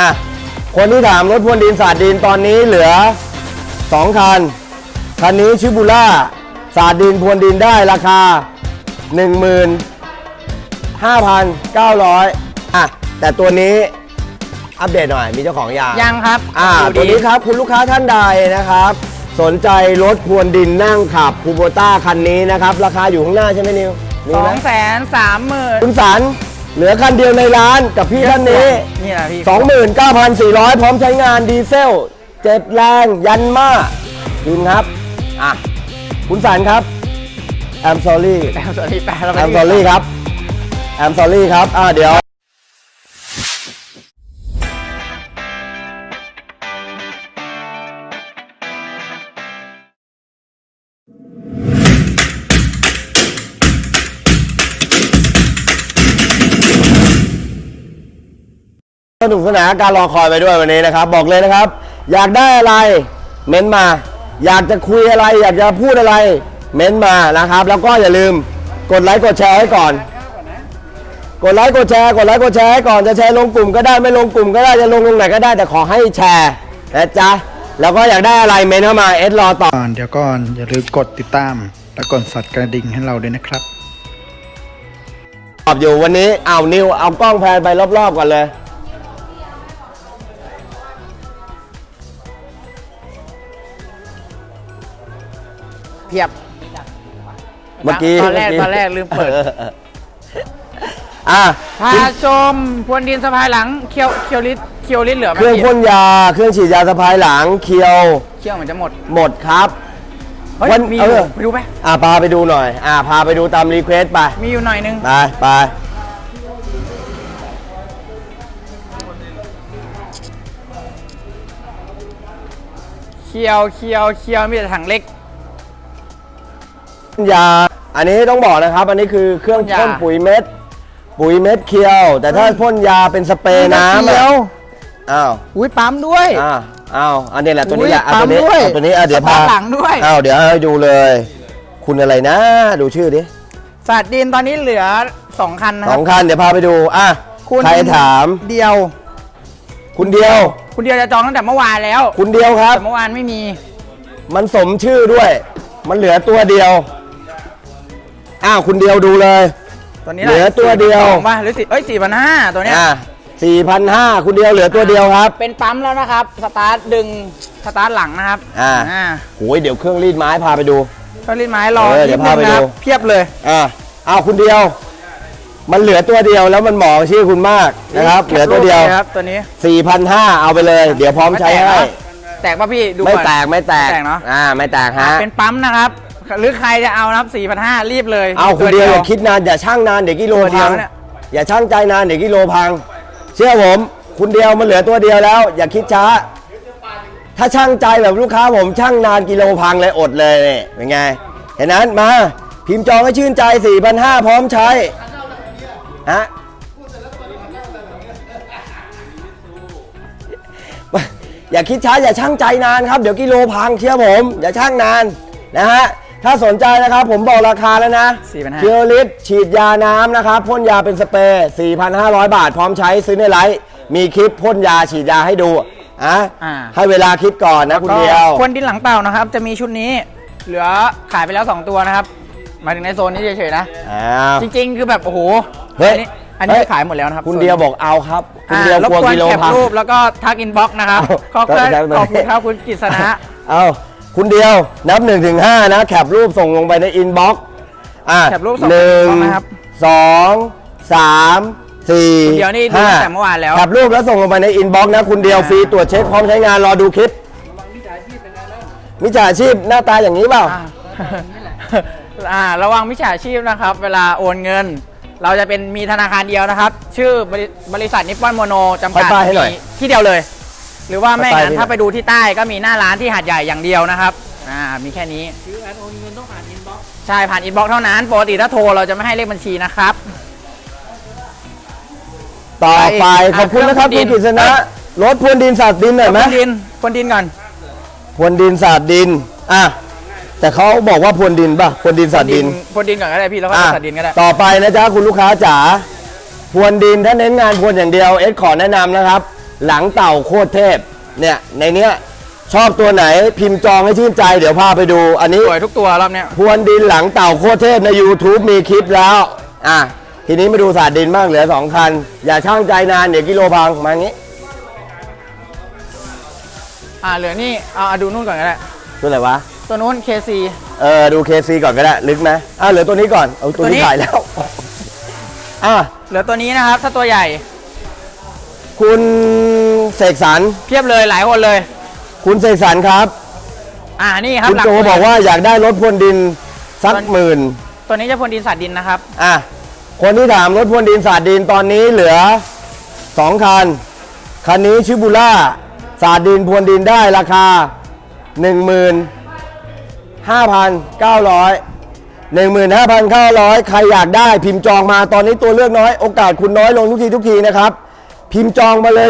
อะคนที่ถามรถพรวนดินสาดดินตอนนี้เหลือ 2 คัน คันนี้ชิบูล่าสาดดินพรวนดินได้ราคา 15,900 อะ แต่ตัวนี้อัปเดตหน่อย มีเจ้าของยางยังครับอ่าดูตัวดีนี้ครับคุณลูกค้าท่านใดนะครับ สนใจรถพรวนดินนั่งขับคูโบต้าคันนี้นะครับ ราคาอยู่ข้างหน้าใช่ไหมนิวมีสอไหมงแสนสามหมื่นคุณสัน เหลือคันเดียวในร้านกับพี่ท่านนี้ นี่แหละพี่29,400 พร้อมใช้งานดีเซลเจ็ดแรงยันมาคุณครับ อะ คุณสันครับ I'm sorry แปลสวัสดีแปลเราไป I'm sorry ครับ I'm sorry ครับ อ่าเดี๋ยว นุกสนานการรอคอยไปด้วยวันนี้นะครับ บอกเลยนะครับ อยากได้อะไรเม้นมา อยากจะคุยอะไร อยากจะพูดอะไรเม้นมานะครับ แล้วก็อย่าลืมกดไลค์กดแชร์ให้ก่อน กดไลค์กดแชร์กดไลค์กดแชร์ให้ก่อนจะแชร์ลงกลุ่มก็ได้ไม่ลงกลุ่มก็ได้จะลงลงไหนก็ได้แต่ขอให้แชร์นะจ๊ะแล้วก็อยากได้อะไรเม้นเข้ามาเอสรอตอบก่อนเดี๋ยวก่อนอย่าลืมกดติดตาม และกดสั่นกระดิ่งให้เราด้วยนะครับ ตอบอยู่วันนี้เอานิวเอากล้องแพนไปรอบๆก่อนเลย พียบเมื่อกี้ตอนแรกเมื่ตอนแรกลืมเปิดอะพาชมพรวนดินสะพายหลังเคียวเคียวลิตเคียวลิตเหลือไหมเครื่องพี่พ่นยาเครื่องฉีดยาสะพายหลังเคียวเคียวเหมือนจะหมดหมดครับเฮ้ยวันมีอเอยู่อไปดูไหมอะพาไปดูหน่อย อะพาไปดูตามรีเควสไป มีอยู่หน่อยนึง ไปไปเคียวเคียวเคียวมีแต่ถังเล็กพ่น ยา อันนี้ต้องบอกนะครับ อันนี้คือเครื่องพ่นยา พ่นปุ๋ยเม็ด ปุ๋ยเม็ดเคียว แต่ถ้าพ่นยาเป็นสเปรย์น้ำเคียอะวอ้าว อุ้ยปั๊มด้วย อ้าวอ้าวอันนี้แหละตัวนี้แหละอุ๊อะยตัวนี้ปั๊มด้วยอะตัวนี้อะเดี๋ยวสตาพาร์ทหลังด้วย อ้าวเดี๋ยวให้ดูเลย คุณอะไรนะ ดูชื่อดิสาดดินตอนนี้เหลือ 2 คันนะสครัอบ งคันเดี๋ยวพาไปดูอะคุณใครถาม เดียว คุณเดียว คุณเดียวจะจองตั้งแต่เมื่อวานแล้วคุณเดียวครับ แต่เมื่อวานไม่มี มันสมชื่อด้วย มันเหลือตัวเดียว อ้าวคุณเดียวดูเลย ตัวนี้เหลือตัวเดียว สองป่ะหรือสี่เอ้ยสี่พันห้าตัวเนี้ย อะสี่พันห้าคุณเดียวเหลือตัวเดียวครับ เป็นปั๊มแล้วนะครับ สตาร์ทดึง สตาร์ทหลังนะครับอ่า โอ้ยเดี๋ยวเครื่องรีดไม้พาไปดู ก็ลิ้นไม้รอเออเดี๋ยวนินึงพาไปดูนะครับเพียบเลย อะอ้าวคุณเดียว มันเหลือตัวเดียวแล้วมันเหมาะกับชื่อคุณมากนะครับ เหลือตัวเดียวครับตัวนี้สี่พันห้าเอาไปเลย เดี๋ยวพร้อมใช้ให้แตกป่ะพี่ดูไม่ก่อน แตกไม่แตกไม่แตกเนอะ อ่าไม่แตกฮะ เป็นปั๊มนะครับ หรือใครจะเอานะครับสี่พันห้ารีบเลยเอาคุณตัวเดียวอย่าคิดนานอย่าช่างนานเดี๋ยวกิโลตัวเดีพัยวงเนี่ยอย่าช่างใจนานเดี๋ยวกิโลพัง เชื่อผมคุณเดียวมันเหลือตัวเดียวแล้ว อย่าคิดช้า ถ้าช่างใจแบบลูกค้าผมช่างนานกิโลพังเลยอดเลยนี่เป็นไงเห็นนั้นมาพิมพ์จองให้ชื่นใจ4,500พร้อมใช้ฮะอย่าคิดช้าอย่าช่างใจนานครับ เดี๋ยวกิโลพังเชื่อผม อย่าช่างนานนะฮะ ถ้าสนใจนะครับ ผมบอกราคาแล้วนะ4,500 เคียวลิตฉีดยาน้ำนะครับพ่นยาเป็นสเปรย์ 4,500 บาท พร้อมใช้ซื้อในไลฟ์มีคลิปพ่นยาฉีดยาให้ดูอะอ่า ให้เวลาคิดก่อนนะคุณก็เดียว คนดินหลังเปล่านะครับ จะมีชุดนี้ เหลือขายไปแล้ว 2 ตัวนะครับหมายถึงในโซนนี้เฉยๆนะ อ้าว จริงๆ คือแบบ โอ้โหเฮ้ยอันนี้อันนี้เฮ้ย ขายหมดแล้วนะครับคุณเดียวบอกเอาครับ คุณอ่าเดียวรบกลัวกวนกิโลแคปพัง รูปแล้วก็ทักอินบ็อกซ์นะครับเอาขอบคุณได้ได้ขอบคุณครับคุณกิษณะ เอา คุณเดียวนับ1นถึงหนะแคปรูปส่งลงไปในอินบ็อกซ์อะแคปรูปส่งหนึ่งนะครับ สองสามสี่คุณเดียวนี่ดูห้าตั้งแต่เมื่อวานแล้ว แคปรูปแล้วส่งลงไปในอินบ็อกซ์นะคุณเดียวอ่า ฟรีตรวจเช็คพร้อมใช้งานรอดูคลิปมิจฉาชีพหน้าตาอย่างนี้เปล่า อ่าอ่าระวังมิจฉาชีพนะครับ เวลาโอนเงิน เราจะเป็นมีธนาคารเดียวนะครับ ชื่อบริบริษัทนิปปอนโมโนจำกัดไปป้ายให้หน่อย มีที่เดียวเลย หรือว่าไม่ไปป้ายงั้นให้หน่อยถ้าไปดูที่ใต้ก็มีหน้าร้านที่หาดใหญ่อย่างเดียวนะครับอ่ามีแค่นี้คือการโอนเงินต้องผ่านอินบ็อกใช่ผ่านอินบ็อกเท่านั้นปกติถ้าโทรเราจะไม่ให้เลขบัญชีนะครับต่อไปไปขอบคุณนะครับอะคุณเครื่องกฤษณะรถพรวนดินสาดดินหน่อยไหมคนดินคนดินก่อนพรวนดินสาดดินอะแต่เขาบอกว่าพรวนดินป่ะพรวนดินสาดดินคนดินก่อนก็ได้พี่แล้วก็อะสัดดินก็ได้ต่อไปนะจ๊ะคุณลูกค้าจ๋าพรวนดินถ้าเน้นงานพรวนอย่างเดียวเอสขอแนะนำนะครับ หลังเต่าโคตรเทพเนี่ยในเนี้ยชอบตัวไหนพิมพ์จองให้ชื่นใจเดี๋ยวพาไปดู อันนี้สวยทุกตัวรอบเนี้ยพรวนดินหลังเต่าโคตรเทพใน YouTube มีคลิปแล้ว อะ ทีนี้มาดูศาสตร์ดินบ้างเหลือ2คัน อย่าช่างใจนานเดี๋ยวกิโลพังมางี้อ่าเหลือนี่เอาเอาดูนู่นก่อนก็ได้ตัวไหนวะ ตัวนู้น KC เออดู KC ก่อนก็ได้ ลึกไหมอะเหลือตัวนี้ก่อนเอาตัวตัวนี้นี้ขายแล้วอะเหลือตัวนี้นะครับถ้าตัวใหญ่ คุณเสกสรรเพียบเลยหลายคนเลย คุณเสกสรรครับ อ่านี่ครับคุณหลัโจหมื่นบอกว่าอยากได้รถพรวนดินสักหมื่นตัวนี้จะพ่นดินสาดดินนะครับ อะคนที่ถามรถพรวนดินศาสตร์ดินตอนนี้เหลือ2คัน คันนี้ชิบูล่าศาสตร์ดินพรวนดินได้ราคา 15,900 15,900 ใครอยากได้พิมพ์จองมาตอนนี้ตัวเลือกน้อย โอกาสคุณน้อยลงทุกทีทุกทีนะครับ พิมพ์จองมาเลย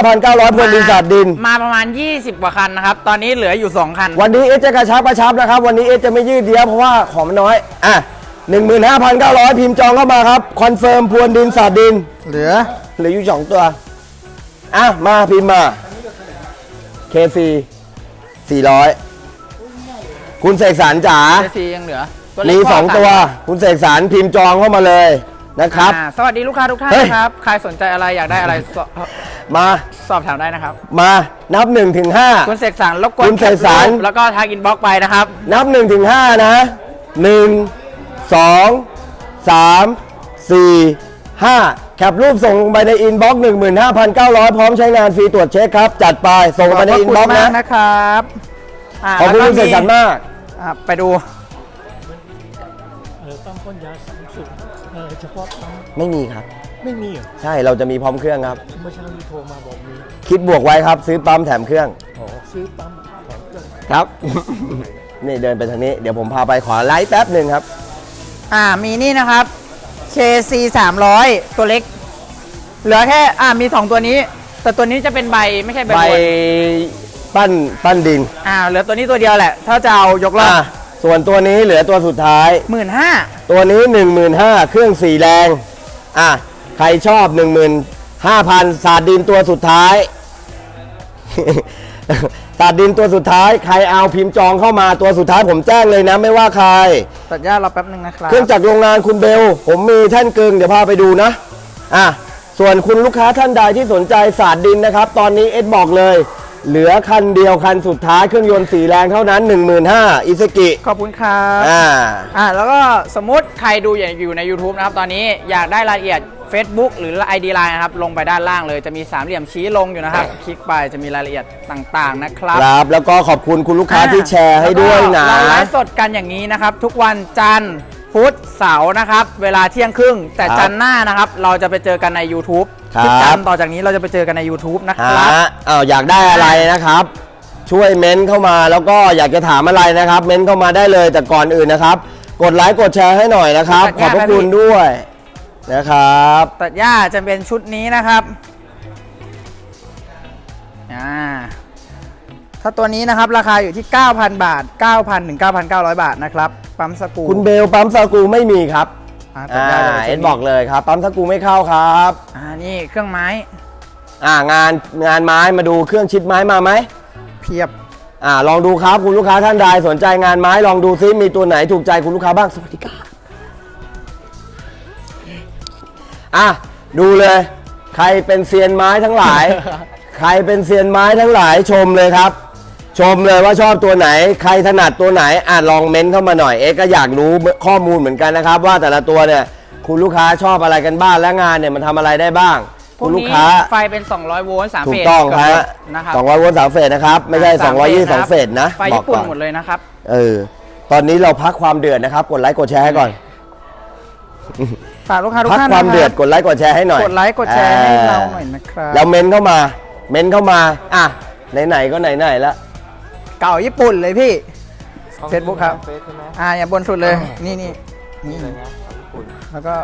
15,900พรวนดินศาสตร์ดิน มาประมาณ 20 กว่าคันนะครับ ตอนนี้เหลืออยู่ 2 คัน วันนี้เอสจะกระชับกระชับนะครับ วันนี้เอสจะไม่ยืดเยื้อเพราะว่าของมันน้อยอะ15,900 พิมพ์จองเข้ามาครับ คอนเฟิร์มพรวนดินศาสตร์ดิน เหลือ เหลืออยู่สองตัว อะ มาพิมพ์มา KC 400 คุณเสกสรรจ๋า KC ยังเหลือ ตัวเล็มีกกาสองตัว คุณเสกสรรพิมพ์จองเข้ามาเลย นะครับ อ่าสวัสดีลูกค้าทุกท่านเฮ้ย นะครับ ใครสนใจอะไรอยากได้อะไรสอบมาสอบถามได้นะครับ มานับ1ถึงคุณเสกสรรรบกวคุนณเสกสรร แคปรูปแล้วก็ทางอินบ็อกซ์ไปนะครับ5นับ1ถึง5นะ1 2 3 4 5แคปรูปส่งลงไปในอินบ็อกซ์15,900 พร้อมใช้งานฟรีตรวจเช็คครับ จัดไปส่งลงไปในอินบ็อกซ์ขบคุณนะมากนะครับาขอบคุณแล้วคุณเสกสรรมาก อ่าไปดูเออปั๊ม พ่นยาสามสิบเออเฉพาะปั๊มไม่มีครับ ไม่มีเหรอใช่เราจะมีพร้อมเครื่องครับ เมื่อเช้ามีโทรมาบอกมีคิดบวกไว้ครับ ซื้อปั๊มแถมเครื่องอ๋อซื้อปั๊มแถมเครื่องครับ นี่เดินไปทางนี้เดี๋ยวผมพาไปขอไลฟ์แป๊บหนึ่งครับ อ่ามีนี่นะครับ KC 300 ตัวเล็ก เหลือแค่อ่ามี 2 ตัวนี้ แต่ตัวนี้จะเป็นใบไม่ใช่ใบใบบัวปั้นปั้นดินอ่าเหลือตัวนี้ตัวเดียวแหละ ถ้าจะเอายกเลิอะก ส่วนตัวนี้เหลือตัวสุดท้าย หมื่นห้าตัวนี้ 15,000เครื่องสี่แรง อะ ใครชอบ 15,000ศาสตร์ดินตัวสุดท้ายศาสตร์ดินตัวสุดท้าย ใครเอาพิมพ์จองเข้ามาตัวสุดท้ายผมแจ้งเลยนะไม่ว่าใคร ตัดหญ้ารอแป๊บนึงนะครับ เครื่องจักรโรงงานคุณเบล ผมมีแท่นกึงเดี๋ยวพาไปดูนะ อะ ส่วนคุณลูกค้าท่านใดที่สนใจศาสตร์ดินนะครับ ตอนนี้เอ็ดบอกเลย เหลือคันเดียวคันสุดท้ายเครื่องยนต์สีแรงเท่านั้น 15,000อิซกิ ขอบคุณครับอ่า อ่าแล้วก็สมมติใครดูอยู่ใน YouTube นะครับ ตอนนี้อยากได้รายละเอียด Facebook หรือ ID Line นะครับ ลงไปด้านล่างเลยจะมีสามเหลี่ยมชี้ลงอยู่นะครับ คลิกไปจะมีรายละเอียดต่างๆนะครับครับ แล้วก็ขอบคุณคุณลูกค้าที่แชร์ให้ด้วยนะแล้วก็เราไลฟ์สดกันอย่างนี้นะครับ ทุกวันจันทร์พุธเสาร์นะครับ เวลาเที่ยงครึ่ง แต่ครับจันทร์หน้านะครับ เราจะไปเจอกันใน YouTube ครับทุกจันทร์ต่อจากนี้เราจะไปเจอกันใน YouTube นะครับฮะอ้าวอยากได้อะไรนะครับ ช่วยเม้นเข้ามาแล้วก็อยากจะถามอะไรนะครับ เม้นเข้ามาได้เลยแต่ก่อนอื่นนะครับ กดไลค์กดแชร์ให้หน่อยนะครับกดขอบพระแชร์คุณด้วยนะครับ ตัดหญ้าจะเป็นชุดนี้นะครับอ่าถ้าตัวนี้นะครับราคาอยู่ที่ 9,000 บาท 9,000ถึง9,900 บาทนะครับ ปั๊มสกรูคุณเบลปั๊มสกรูไม่มีครับ อ่าตัดอ่าหญ้าจะเป็นชุดเอ็นบอกเลยครับปั๊มสกรูไม่เข้าครับ อ่านี่เครื่องไม้อ่างานงานไม้มาดูเครื่องชิดไม้มาไหมเพียบอ่าลองดูครับคุณลูกค้าท่านใดสนใจงานไม้ลองดูซิมีตัวไหนถูกใจคุณลูกค้าบ้างสวัสดีครับอะดูเลย ใครเป็นเซียนไม้ทั้งหลาย ใครเป็นเซียนไม้ทั้งหลายชมเลยครับ ชมเลยว่าชอบตัวไหน ใครถนัดตัวไหนอะลองเม้นเข้ามาหน่อยเอ๊ะก็อยากรู้ข้อมูลเหมือนกันนะครับ ว่าแต่ละตัวเนี่ยคุณลูกค้าชอบอะไรกันบ้างและงานเนี่ยมันทำอะไรได้บ้าง พวคุกณลูกนี้ค้าไฟเป็น 200 โวลต์3ถูเฟกสต้องเกืบฮะนะครับ200โวลต์3เฟสนะครับ ไม่ใช่สาม222เฟสนะไฟบอกญี่ปุ่นก่อนหมดเลยนะครับ เออตอนนี้เราพักความเดือดนะครับกดไลค์กดแชร์ให้ก่อน ฝากลูกค้าทุกพักท่านความนะเดือดรับกดไลค์กดแชร์ให้หน่อยกดไลค์กดแชร์ให้เราหน่อยนะครับ แล้วเมนเข้ามา เมนเข้ามา อะ ไหนๆก็ไหนๆแล้ว เก่าญี่ปุ่นเลยพี่ Facebook ครับอ่าอย่าบนสุดเลย นี่นี่นี่แล้วก็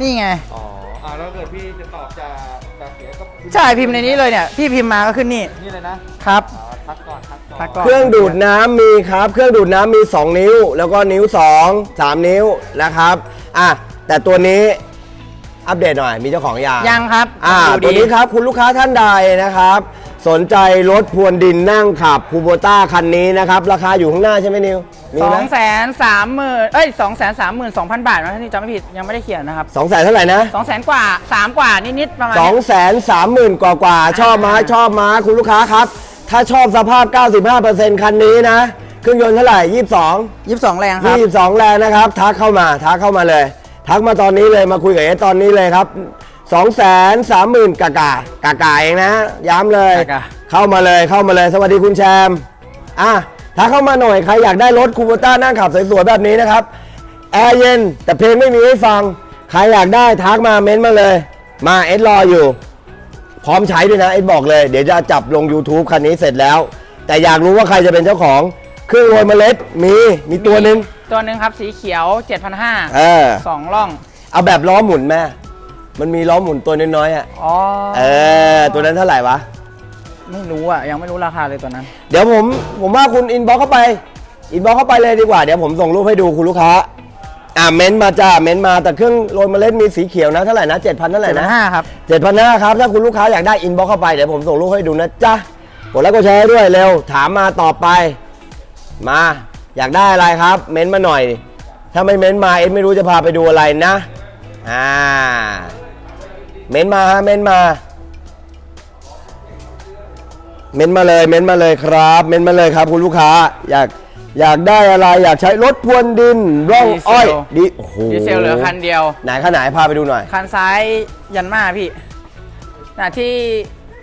นี่ไง อ๋ออ่าแล้วเกิดพี่จะตอบจะจะเสียก็ใช่พิมพ์ในนี้เลยเนี่ย พี่พิมพ์มาก็ขึ้นนี่นี่เลยนะครับอ๋อทักก่อนทักก่อนทักก่อนเครื่องดูดน้ำมีครับ เครื่องดูดน้ำมี 2 นิ้ว แล้วก็นิ้ว 2 3 นิ้วนะครับอะแต่ตัวนี้อัปเดตหน่อยมีเจ้าของยางยังครับอ่าดูตัวดีนี้ครับคุณลูกค้าท่านใดนะครับ สนใจรถพรวนดินนั่งขับคูโบต้าคันนี้นะครับ ราคาอยู่ข้างหน้าใช่ไหมนิวมีสอไหมงแสนสามหมื่นเอ้ยสองแสนสามหมื่นสองพันบาทนะถ้าที่จำไม่ผิดยังไม่ได้เขียนนะครับสองแสนเท่าไหร่นะ สองแสนกว่าสามกว่านิดๆประมาณสองนี้แสนสามหมื่นกว่ากว่าชอบมาชอบมาคุณลูกค้าครับ ถ้าชอบสภาพ 95%คันนี้นะ เครื่องยนต์เท่าไหร่ 22 ยี่สิบสองแรงครับ22 แรงนะครับ ทักเข้ามา ทักเข้ามาเลย ทักมาตอนนี้เลยมาคุยกับเอสตอนนี้เลยครับ 2 3 0 0 0 0กากากากาเองนะย้ำเลย กากา เข้ามาเลยเข้ามาเลยสวัสดีคุณแชมป์อะทักเข้ามาหน่อย ใครอยากได้รถคูโบต้านั่งขับสวยๆแบบนี้นะครับ แอร์เย็น แต่เพลงไม่มีให้ฟัง ใครอยากได้ทักมาเม้นต์มาเลย มาเอสรออยู่ พร้อมใช้ด้วยนะเอสบอกเลย เดี๋ยวจะจับลง YouTube คันนี้เสร็จแล้ว แต่อยากรู้ว่าใครจะเป็นเจ้าของเครื่องโรยเมล็ดมีมีตัวหนึ่งตัวหนึ่งครับสีเขียว 7,500เออสองร่อง เอาแบบล้อหมุนแม่ มันมีล้อหมุนตัวน้อยๆอะอ๋อเออตัวนั้นเท่าไหร่วะ ไม่รู้อะ ยังไม่รู้ราคาเลยตัวนั้น เดี๋ยวผมผมว่าคุณอินบ็อกเข้าไปอินบ็อกเข้าไปเลยดีกว่า เดี๋ยวผมส่งรูปให้ดูคุณลูกค้า อ่าเม้นต์มาจ้าเม้นต์มาแต่เครื่องโรยเมล็ดมีสีเขียวนะเท่าไหร่นะ7,000เท่าไหร่นะ7,500ครับเจ็ดพันห้าครับ ถ้าคุณลูกค้าอยากได้อินบ็อกเข้าไปเดี๋ยวผมส่งรูปให้ดูนะจ๊ะกดไลค์กดแชร์ให้ด้วยเร็วถามมาตอบไป มาอยากได้อะไรครับ เม้นต์มาหน่อย ถ้าไม่เม้นต์มาเอ็ดไม่รู้จะพาไปดูอะไรนะ อ่า เม้นต์มาฮะเม้นต์มา เม้นต์มาเลย เม้นต์มาเลยครับ เม้นต์มาเลยครับ คุณลูกค้า อยากอยากได้อะไรอยากใช้รถพรวนดินร่องอ้อยดีเซลดีโอ้โหดีเซลเหลือคันเดียว ไหนคันไหนพาไปดูหน่อย คันซ้ายยันมาพี่น่ะที่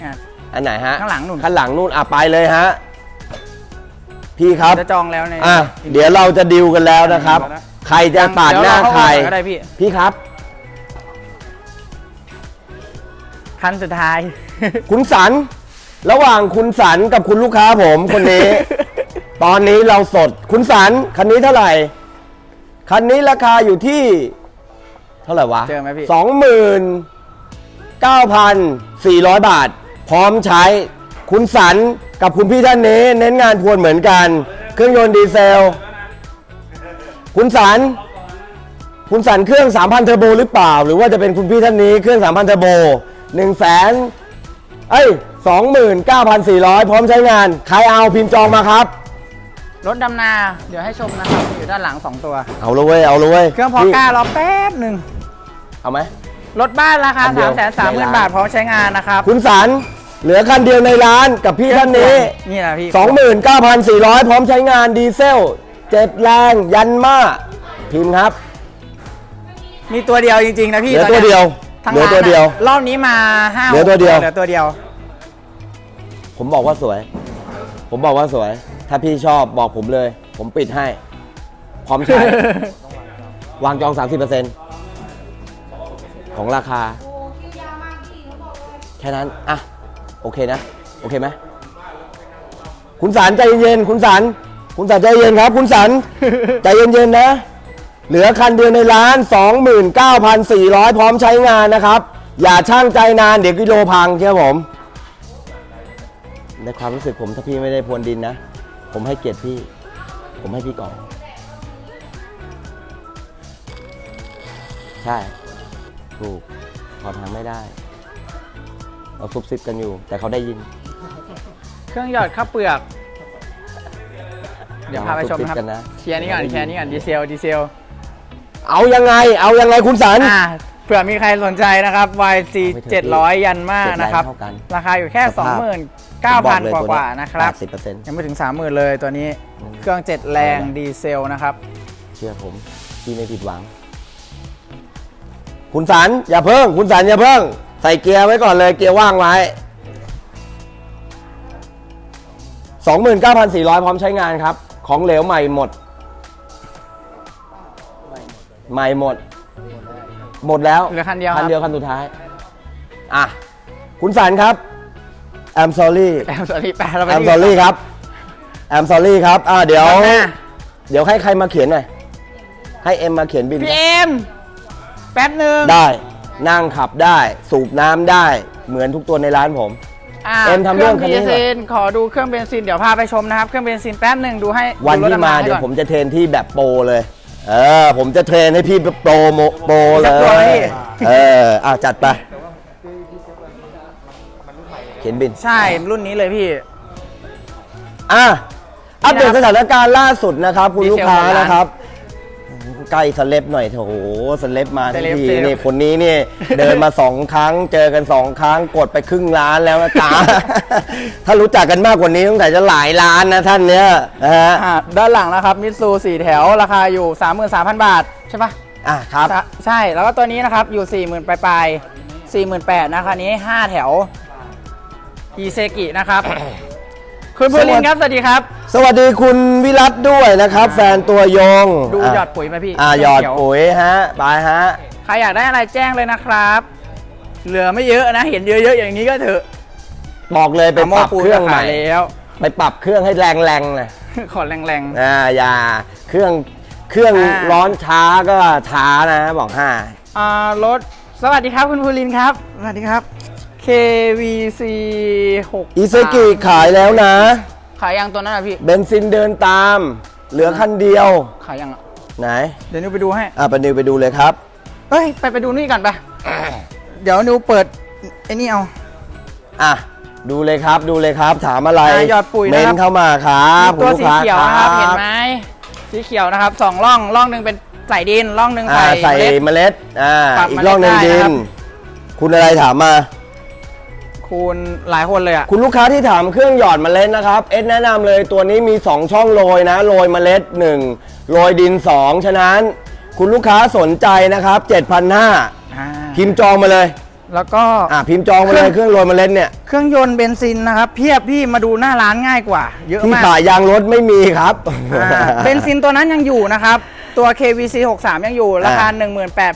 อะ อันไหนฮะข้างหลังนู่น ข้างหลังนู่นอะไปเลยฮะ พี่ครับ จะจองแล้วในอะ เดี๋ยวเราจะดิวกันแล้วนะครับ ใครจะปาดหน้าใคร เดี๋ยวเอเข้าก่อนก็ได้พี่ พี่ครับ คันสุดท้าย คุณสัน ระหว่างคุณสันกับคุณลูกค้าผมคนนี้ ตอนนี้เราสด คุณสันคันนี้เท่าไหร่ คันนี้ราคาอยู่ที่ เท่าไหร่วะเจอไหมพี่ สองหมื่นเก้าพันสี่ร้อยบาท พร้อมใช้ คุณสันกับคุณพี่ท่านนี้ เน้นงานพรวนเหมือนกัน เครื่องยนต์ดีเซล คุณสัน คุณสันเครื่อง 3,000 เทอร์โบหรือเปล่า หรือว่าจะเป็นคุณพี่ท่านนี้เครื่อง 3,000 เทอร์โบ 1 0 0 0 0แสนเอ้ย29,400 พร้อมใช้งาน ใครเอาพิมพ์จองมาครับ รถดำนา เดี๋ยวให้ชมนะครับ อยู่ด้านหลัง 2 ตัว เอาเลยเว้ยเอาเลยเว้ยเครื่องพอนี่ก้ารอแป๊บหนึ่งเอาไหม รถบ้านราคาคันเดียว3 3 0 0 0ใน0ร้านบาท พร้อมใช้งานนะครับคุณสันเหลือคันเดียวในร้านกับพี่ท่านนี้ นี่นะพี่29,400 พร้อมใช้งานดีเซลเจ็ดแรงยันมาพิมพ์ครับ มีตัวเดียวจริงๆนะพี่เหลือตตันวนี้เดียว ทั้งเหลือร้านตัวเดียวอะรอบนี้มาห้าเหลือตัวเดียว เหลือตัวเดียว ผมบอกว่าสวย ผมบอกว่าสวย ถ้าพี่ชอบบอกผมเลย ผมปิดให้ พร้อมใช้ วางจอง 30%ของราคา แค่นั้น อะ โอเคนะ โอเคไหม คุณสันใจเย็นๆคุณสันคุณสันใจเย็นครับ คุณสันใจเย็นๆนะ เหลือคันเดียวในร้าน 29,400 พร้อมใช้งานนะครับ อย่าช่างใจนานเดี๋ยวกิโลพังเชื่อผม ในความรู้สึกผมถ้าพี่ไม่ได้พรวนดินนะ ผมให้เกียรติพี่ ผมให้พี่ก่อน ใช่ ถูกขอทางไม่ได้ เราซุบซิบกันอยู่ แต่เขาได้ยินเครื่องหยอดข้าวเปลือก เดี๋ยวพาไปชมนะครับซุบซิกันนะ เคลียร์นี้ก่อนเคลียร์นี้ก่อนดีเซลดีเซล เอายังไง เอายังไงคุณสัน อ่าเผื่อมีใครสนใจนะครับ YC ไม่ถึงพี่700 ยันมานะครับเท่ากัน ราคาอยู่แค่สภาพ29,000กว่ากว่าๆนะครับ สิบเปอร์เซ็นต์ยังไม่ถึง 30,000 เลยตัวนี้เครื่อง 7 แรงดีเซลนะครับ เชื่อผมพี่ไม่ผิดหวัง คุณสันอย่าเพิ่ง คุณสันอย่าเพิ่ง ใส่เกียร์ไว้ก่อนเลยเกียร์ว่างไว้ 29,400 พร้อมใช้งานครับ ของเหลวใหม่หมด ใหม่หมด หมดแล้วเหลือคันเดียวครับคันเดียวคันสุดท้าย อะ คุณสันครับ I'm sorry แอมสอรี่แปลเราไป I'm ที่ sorry ครับ I'm sorry ครับ อ่าเดี๋ยวรอบหน้าเดี๋ยวให้ใครมาเขียนหน่อย ให้เอ็มมาเขียนบิน พี่เอ็มแป๊บหนึ่งได้ นั่งขับได้ สูบน้ำได้ เหมือนทุกตัวในร้านผมอ่าเอ็มทำเรื่องคันนี้เบหน่อยนซินขอดูเครื่องเบนซินเดี๋ยวพาไปชมนะครับ เครื่องเบนซินแป๊บหนึ่งดูให้วันดูรถที่มาดำน้ให้เดี๋ยวก่อนผมจะเทรนที่แบบโปรเลย เออผมจะเทรนให้พี่แบบโปรโมโปรเลสักตัวไหมยพี่เอออะจัดไปเขียนบิน ใช่รุ่นนี้เลยพี่ อะอัปเดตสถานการณ์ล่าสุดนะครับ คุณดีเซลลูกค้าหมดแล้วนะครับ ใกล้สเล็บหน่อยโถสเล็บมาทันสเล็บทีเซลล์นี่คนนี้นี่ เดินมาสองครั้ง เจอกันสองครั้งกดไปครึ่งล้านแล้วนะจ๊ะ ถ้ารู้จักกันมากกว่านี้ตั้งแต่จะหลายล้านนะท่านเนี้ยนะฮะอ่าด้านหลังนะครับมิตซูสี่แถวราคาอยู่ 33,000 บาท ใช่ปะอะครับใช่ใช่แล้วก็ตัวนี้นะครับอยู่ 40,000ปลายปลายๆ48,000นะคะนี้ 5 แถวอีเซกินะครับ คุณพูลินครับสวัสดีครับ สวัสดีคุณวิรัตด้วยนะครับ แฟนตัวยงดูะหยอดปุ๋ยไหมพี่อ่าหยอดเขีวปุ๋ยฮะไปฮะใครอยากได้อะไรแจ้งเลยนะครับ เหลือไม่เยอะนะ เห็นเยอะๆอย่างนี้ก็เถอะบอกเลยไปโมปรับปูนเครื่องก็ใหม่ขายแล้วไปปรับเครื่องให้แรงแรงๆหน่อยขอแรงอ่าอย่าเครื่องเครื่องอ่าร้อนช้าก็ช้านะบอกห้าๆอ่ารถสวัสดีครับคุณพูลินครับ สวัสดีครับ KVC 6อีเซกิขายแล้วนะ ขายยังตัวนั้นอะพี่ เบนซินเดินตาม เหลือคันเดียว ขายยังอะ ไหน เดี๋ยวนิวไปดูให้ อะไปนิวไปดูเลยครับเอ้ย ไปไปดูนี่ก่อนไป เดี๋ยวนิวเปิดไอ้นี่เอา อะ ดูเลยครับดูเลยครับถามอะไรอะหยอดปุ๋ยเมนะครับนเข้ามาครับมีตัวคุณสีลูกาเขียวนะครับบเห็นไหมสีเขียวนะครับสองร่องร่องหนึ่งเป็นใส่ดินร่องหนึ่งอ่าใส่ใส่เมล็ด เมล็ดอ่าปรับอีกเมล็ดร่องหนึ่งได้ดินะครับนคุณอะไรถามมา คูณหลายคนเลยอะ คุณลูกค้าที่ถามเครื่องหยอดเมล็ดนะครับ เอ็ดแนะนำเลยตัวนี้มี 2 ช่องโรยนะโรยเมล็ด 1 โรยดิน 2 ฉะนั้น คุณลูกค้าสนใจนะครับ7,500อ่าพิมพ์จองมาเลยแล้วก็ อะพิมพ์จองมาเลยเครื่องโรยเมล็ดเนี่ยเครื่องยนต์เบนซินนะครับ เพียบพี่มาดูหน้าร้านง่ายกว่า เยอะที่มากขายยางรถไม่มีครับ อ่าเบนซินตัวนั้นยังอยู่นะครับ ตัว KVC 63 ยังอยู่ ราคา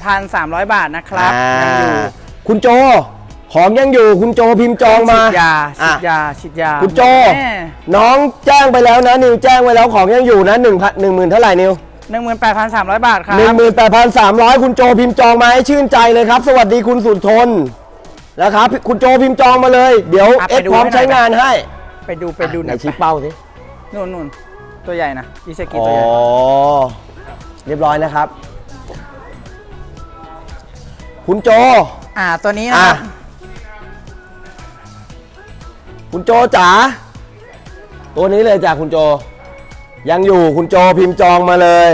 18,300 บาทนะครับอ่ายังอยู่ คุณโจ ของยังอยู่คุณโจพิมพ์จองมาฉีดยาฉีอะ ดยาฉีดยาคุณโจแม่น้องแจ้งไปแล้วนะ นิวแจ้งไปแล้วของยังอยู่นะหนึ่งพันหนึ่งหมื่นเท่าไหร่นิว18,300บาทครับหนึ่งหมื่นแปดพันสามร้อยคุณโจพิมพ์จองมาให้ชื่นใจเลยครับ สวัสดีคุณสุดทนนะครับคุณโจพิมพ์จองมาเลย เดี๋ยวอะเอ็ไปดดูพร้อมให้หน่อยใช้งานให้ไปดูไปดูหไหนน่อยชี้ไปเป้าสิ นู่นนู่นตัวใหญ่นะอิเซกิอ๋อตัวใหญ่เรียบร้อยนะครับ คุณโจ อ่าตัวนี้นะครับอะ คุณโจจ๋าตัวนี้เลยจ้ะคุณโจ ยังอยู่คุณโจพิมพ์จองมาเลย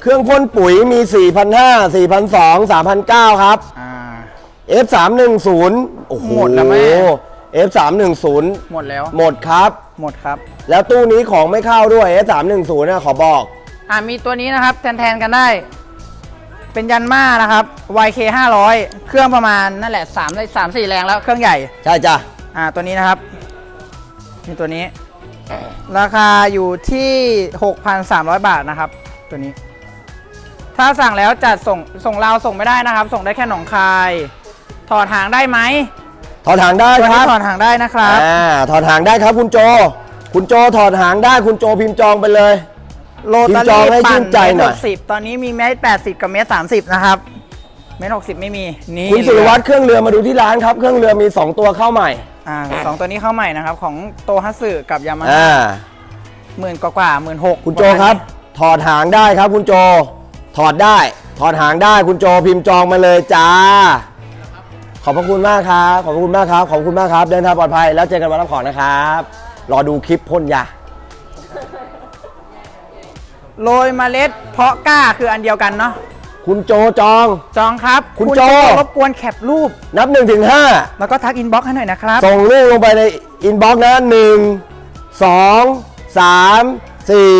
เครื่องพ่นปุ๋ยมี 4,500 4,200 3,900 ครับ อ่า F310 โอ้โหหมดแล้วแม่ F310 หมดแล้ว หมดครับ หมดครับ แล้วตู้นี้ของไม่เข้าด้วย F310 นะขอบอก อ่ามีตัวนี้นะครับ แทนๆกันได้ เป็นยันมานะครับ YK 500 เครื่องประมาณนั่นแหละ3ได้3 4 แรงแล้วเครื่องใหญ่ ใช่จ้ะ อ่าตัวนี้นะครับนี่ตัวนี้ ราคาอยู่ที่ 6,300 บาทนะครับ ตัวนี้ ถ้าสั่งแล้วจัดส่งส่งเราวส่งไม่ได้นะครับ ส่งได้แค่หนองคาย ถอดหางได้ไหมถอดหางได้ตัวคนี้รับถอดหางได้นะครับ อ่าถอดหางได้ครับคุณโจ คุณโจถอดหางได้คุณโจพิมพ์จองไปเลย โรพิมตาพ์จองรี่ให้ปั่ชื่นนใจเมตหน่รอยหกสิบตอนนี้มีเมตรแปดสิบกับเมตรสามสิบนะครับ เมตรหกสิบไม่มีนี่คุณสุรวัตรเครื่องเรือมาดูที่ร้านครับ เครื่องเรือมี 2 ตัวเข้าใหม่ อ่าสองตัวนี้เข้าใหม่นะครับของโตฮัตสึกับยามาอ่าหมื่นกว่าหมื่นหกคุณโจครับ ถอดหางได้ครับ คุณโจ ถอดได้ ถอดหางได้คุณโจพิมพ์จองมาเลยจ้า ขอบพระคุณมากครับ ขอบพระคุณมากครับ ขอบคุณมากครับ เดินทางปลอดภัยแล้วเจอกันวันรับของนะครับ รอดูคลิปพ่นยา โรยเมล็ดเพาะกล้าคืออันเดียวกันเนาะ คุณโจจอง จองครับคุณโจ รบกวนแคปรูป นับ1นถึงห้าแล้วก็ทักอินบ็อกซ์ให้หน่อยนะครับ ส่งรูปลงไปในอินบ็อกซ์นะหนึ่งสองสามสี่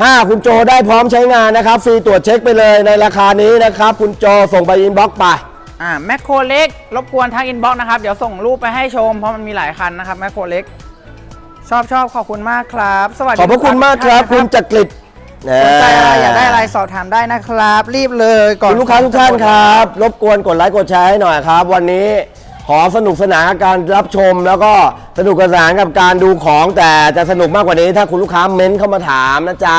ห้าคุณโจได้พร้อมใช้งานนะครับ ฟรีตรวจเช็คไปเลยในราคานี้นะครับ คุณโจส่งไปอินบ็อกซ์ไป อ่าแมคโครเล็ก รบกวนทักอินบ็อกซ์นะครับ เดี๋ยวส่งรูปไปให้ชม เพราะมันมีหลายคันนะครับแมคโครเล็ก ชอบชอบขอบคุณมากครับ สวัสดีขอบพระคุณมากครับทุคุกณท่านนะ จักริด สนใจอะไรอยากได้อะไรสอบถามได้นะครับ รีบเลยก่อนคุณลูกค้าทุกท่านครับ รบกวนกดไลค์กดแชร์ให้หน่อยครับ วันนี้ขอสนุกสนานกับการรับชม แล้วก็สนุกสนานกับการดูของแต่จะสนุกมากกว่านี้ ถ้าคุณลูกค้าเม้นเข้ามาถามนะจ๊ะ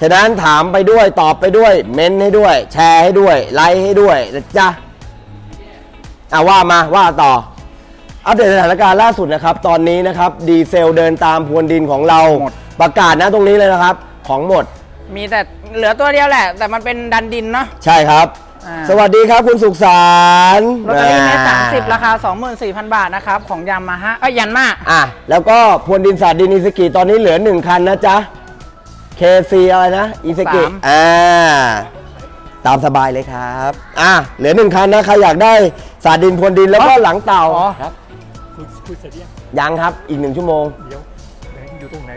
ฉะนั้นถามไปด้วยตอบไปด้วย เม้นให้ด้วย แชร์ให้ด้วย ไลค์ให้ด้วยนะจ๊ะอะว่ามาว่าต่ออัปเดตสถานการณ์ล่าสุดนะครับ ตอนนี้นะครับ ดีเซลเดินตามพรวนดินของเราหมดประกาศนะตรงนี้เลยนะครับ ของหมด มีแต่เหลือตัวเดียวแหละ แต่มันเป็นดันดินเนาะ ใช่ครับ อ่า สวัสดีครับคุณสุขสารลอตเตอรี่เมตรอ่สามสิบราคา 24,000 บาทนะครับ ของยามาฮ่าเอ้ยยันมาอะ แล้วก็พรวนดินศาสตร์ดินอิสกิตอนนี้เหลือหนึ่งคันนะจ๊ะ KC อะไรนะอิสกิสามอ่า ตามสบายเลยครับ อะ เหลือหนึ่งคันนะใครอยากได้ศาสตร์ดินพรวนดินแล้วก็หลังเต่าอ๋อครับ คุยคุยเสร็จยังยังครับอีกหนึ่งชั่วโมง เดี๋ยวแบงค์อยู่ตรงไหน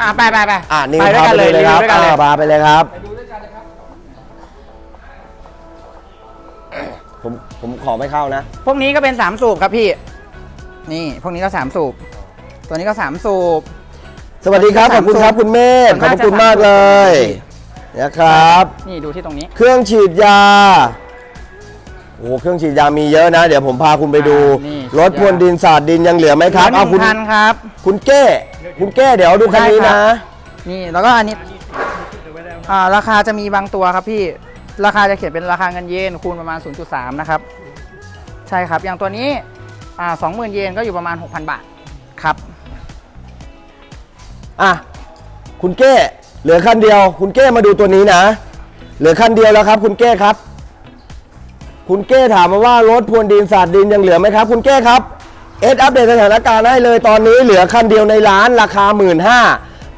อ่าไปไปไปอะนี่ไปด้วยพากันไปเลยเลยรีควิรับวด้วยกันเลยอ่าพาไปเลยครับ ผมผมขอไม่เข้านะ พวกนี้ก็เป็น3สูบครับพี่ นี่พวกนี้ก็3สูบ ตัวนี้ก็3สูบ สวัสดีครับขอบคุณครับคุณเมธขอบพระคุณมากเลยนะครับ นี่ดูที่ตรงนี้ เครื่องฉีดยาโอ้เครื่องฉีดยามีเยอะนะ เดี๋ยวผมพาคุณไปดูอ่านี่รถพรวนดินสาดดินยังเหลือไหมครับเอาเอาคุณพันครับ คุณเก้ คุณเก้เดี๋ยวดูคันนี้ได้ครันะบนี่แล้วก็อันนี้อ่าราคาจะมีบางตัวครับพี่ราคาจะเขียนเป็นราคาเงินเยนคูณประมาณ 0.3 นะครับ ใช่ครับอย่างตัวนี้อ่า20,000 เยนก็อยู่ประมาณ 6,000 บาทครับอะคุณเก้เหลือคันเดียว คุณเก้มาดูตัวนี้นะ เหลือคันเดียวแล้วครับ คุณเก้ครับ คุณเก้ถามมาว่ารถพรวนดินสาดดินยังเหลือไหมครับ คุณเก้ครับ เอสอัปเดตสถานการณ์ให้เลยตอนนี้เหลือคันเดียวในร้านราคา 1 5ื่น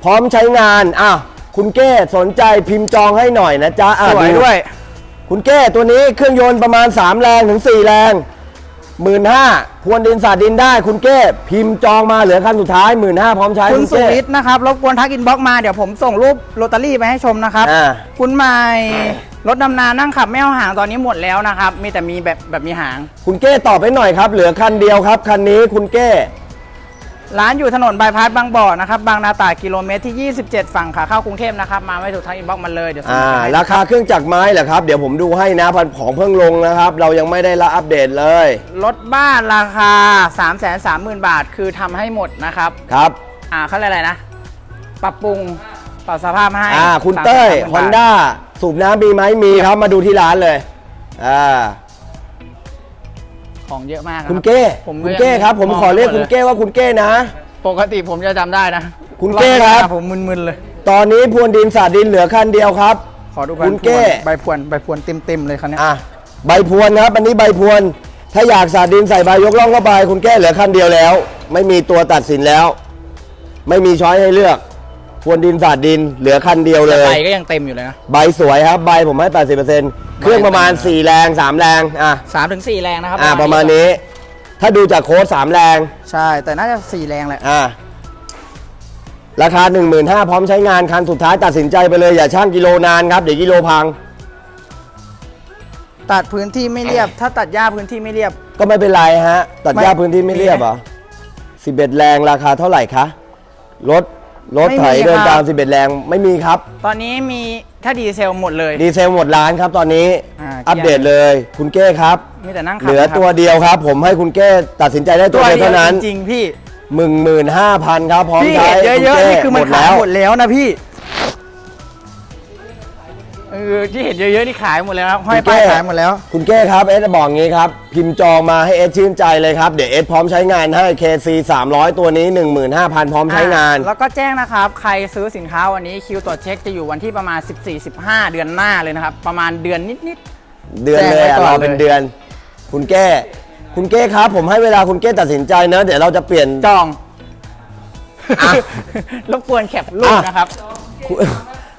พร้อมใช้งานอะคุณเก้สนใจพิมพ์จองให้หน่อยนะจ๊ะอะสวยด้วย คุณเก้ตัวนี้เครื่องยนต์ประมาณ 3 แรงถึง 4 แรงหมื่นห้าพรวนดินสาดดินได้ คุณเก้พิมพ์จองมาเหลือคันสุดท้ายหมื่นห้าพร้อมใช้คุณสุเก้ วิทย์นะครับรบกวนทักอินบ็อกซ์มาเดี๋ยวผมส่งรูปโรตารี่ไปให้ชมนะครับ อ่า คุณใหม่ รถดำนานั่งขับไม่เอาหางตอนนี้หมดแล้วนะครับ มีแต่มีแบบแบบมีหาง คุณเก้ตอบให้หน่อยครับ เหลือคันเดียวครับ คันนี้คุณเก้ ร้านอยู่ถนนบายพาสบางบ่อนะครับบางนาตราดกิโลเมตรที่ 27 ฝั่งขาเข้ากรุงเทพนะครับมาไม่ถูกทางอินบ็อกซ์มาเลยเดี๋ยวส่งอ่าไปให้ราคาเครื่องจักรไม้เหรอครับ เดี๋ยวผมดูให้นะพันของเพิ่งลงนะครับ เรายังไม่ได้รับอัปเดตเลย รถบ้านราคา 3 3 0 0 0 0 บาท คือทำให้หมดนะครับ ครับ อ่าเขาเรียกอะไรนะ ปรับปรุงปรับสภาพให้อ่า คุณเต้ย 330,000ฮอนด้า สูบน้ำมีไหมมีครับมาดูที่ร้านเลยอ่าของเยอะมากนะคุณรับ เก้ผมก็คุณยังเก้ครับ ผมมองขอเรียกไม่หมดคุณเก้ว่าคุณเก้นะ ปกติผมจะจำได้นะคุณเก้ครับผมมึนๆเลย ตอนนี้พรวนดินสาดดินเหลือคันเดียวครับ ขอดูคุณเก้ใบพวนใบพวนเต็มๆเลยคันเนี้ยอะใบพรวนครับอันนี้ใบพรวน ถ้าอยากสาดดินใส่ใบยกล่องเข้าไป คุณแก้เหลือคันเดียวแล้ว ไม่มีตัวตัดสินแล้ว ไม่มีช้อยให้เลือก พรวนดินสาดดินเหลือคันเดียวเลแต่ย ใบก็ยังเต็มอยู่เลยนะ ใบสวยครับ ใบผมให้ 80%เครื่องประมาณ 4 แรง 3 แรง อะ สามถึงสี่แรงนะครับอะประมาณนี้ ถ้าดูจากโค้ด3แรง ใช่ แต่น่าจะสี่แรงแหละ อะ ราคา 15,000พร้อมใช้งาน คันสุดท้ายตัดสินใจไปเลย อย่าช่างกิโลนานครับ เดี๋ยวกิโลพัง ตัดพื้นที่ไม่เรียบ ถ้าตัดหญ้าพื้นที่ไม่เรียบ ก็ไม่เป็นไรฮะ ตัดหญ้าไม่พื้นที่ไม่เรียบเหรอสิบเอ็ดแรงราคาเท่าไหร่คะ รถ รถไม่มีไถเดินครับตามสิบเอ็ดแรงไม่มีครับ ตอนนี้มีถ้าดีเซลหมดเลย ดีเซลหมดร้านครับตอนนี้อ่าอัปเดตเลย คุณเก้ครับ มีแต่นั่งขับเหลือนะครับตัวเดียวครับ ผมให้คุณเก้ตัดสินใจได้ตัวเดียวเท่านั้นจริงๆพี่หมื่นหมื่นห้าพันครับพร้อมพี่ใช้เห็นเยอะณๆก้นี่คือมันหดขายแล้วหมดแล้วนะพี่ เออที่เห็นเยอะๆนี่ขายหมดแล้วครับห้อยป้ายขายหมดแล้ว คุณเก้ครับเอสบอกงี้ครับ พิมพ์จองมาให้เอสชื่นใจเลยครับ เดี๋ยวเอสพร้อมใช้งานให้ KC 300 ตัวนี้ 15,000 พร้อมใช้งานอะแล้วก็แจ้งนะครับ ใครซื้อสินค้าวันนี้คิวตรวจเช็คจะอยู่วันที่ประมาณ 14-15 เดือนหน้าเลยนะครับ ประมาณเดือนนิดเดือนเลยแจ้งไว้อะก่อนรอเป็นเลยเดือน คุณเก้ คุณเก้ครับ ผมให้เวลาคุณเก้ตัดสินใจเนอะเดี๋ยวเราจะเปลี่ยนๆจองอะรบกวนแคปรูปอะนะครับ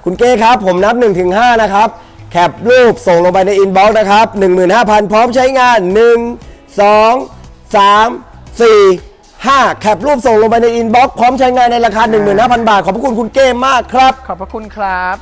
คุณเก้ครับ ผมนับ1ถึง5นะครับ แคปรูปส่งลงไปในอินบ็อกซ์นะครับ 15,000 พร้อมใช้งาน 1 2 3 4 5 แคปรูปส่งลงไปในอินบ็อกซ์พร้อมใช้งานในราคา 15,000 บาท ขอบพระคุณคุณเก้มากครับ ขอบพระคุณครับ